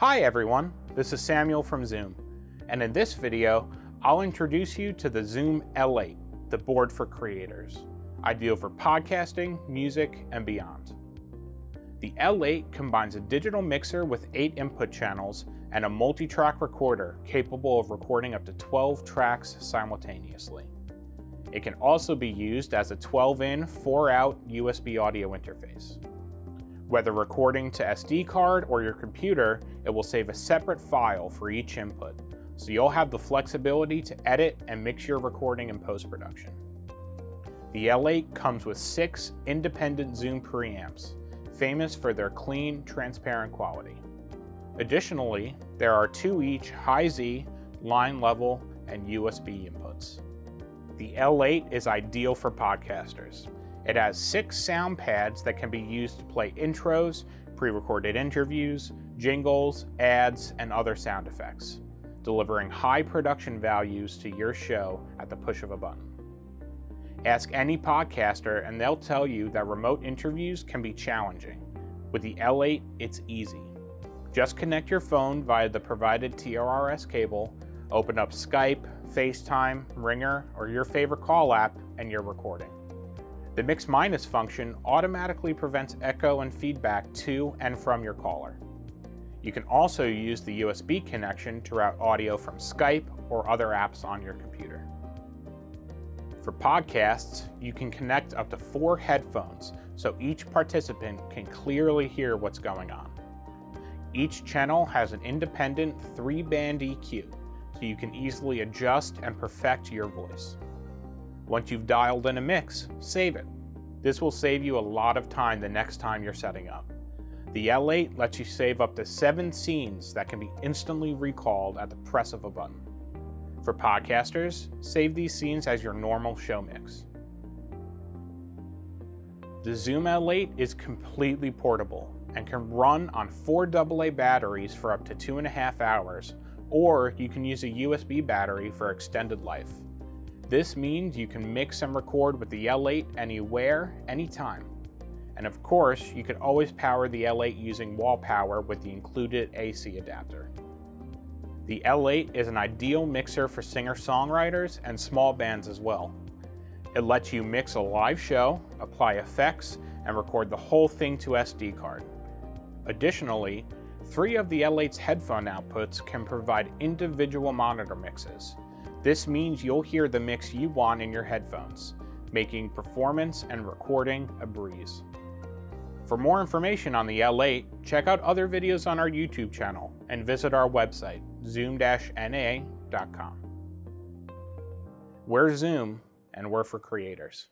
Hi everyone, this is Samuel from Zoom, and in this video, I'll introduce you to the Zoom L8, the board for creators, ideal for podcasting, music, and beyond. The L8 combines a digital mixer with 8 input channels and a multi-track recorder capable of recording up to 12 tracks simultaneously. It can also be used as a 12-in, 4-out USB audio interface. Whether recording to SD card or your computer, it will save a separate file for each input, so you'll have the flexibility to edit and mix your recording in post-production. The L8 comes with six independent Zoom preamps, famous for their clean, transparent quality. Additionally, there are two each high-Z, line level, and USB inputs. The L8 is ideal for podcasters it has six sound pads that can be used to play intros, pre recorded interviews, jingles, ads, and other sound effects, delivering high production values to your show at the push of a button. Ask any podcaster, and they'll tell you that remote interviews can be challenging. With the L8, it's easy. Just connect your phone via the provided TRRS cable, open up Skype, FaceTime, Ringer, or your favorite call app, and you're recording. The mix minus function automatically prevents echo and feedback to and from your caller. You can also use the USB connection to route audio from Skype or other apps on your computer. For podcasts, you can connect up to four headphones so each participant can clearly hear what's going on. Each channel has an independent three band EQ, so you can easily adjust and perfect your voice. Once you've dialed in a mix, save it. This will save you a lot of time the next time you're setting up. The L8 lets you save up to seven scenes that can be instantly recalled at the press of a button. For podcasters, save these scenes as your normal show mix. The Zoom L8 is completely portable and can run on four AA batteries for up to two and a half hours, or you can use a USB battery for extended life. This means you can mix and record with the L8 anywhere, anytime. And of course, you can always power the L8 using wall power with the included AC adapter. The L8 is an ideal mixer for singer-songwriters and small bands as well. It lets you mix a live show, apply effects, and record the whole thing to SD card. Additionally, three of the L8's headphone outputs can provide individual monitor mixes, this means you'll hear the mix you want in your headphones, making performance and recording a breeze. For more information on the L8, check out other videos on our YouTube channel and visit our website, zoom-na.com. We're Zoom, and we're for creators.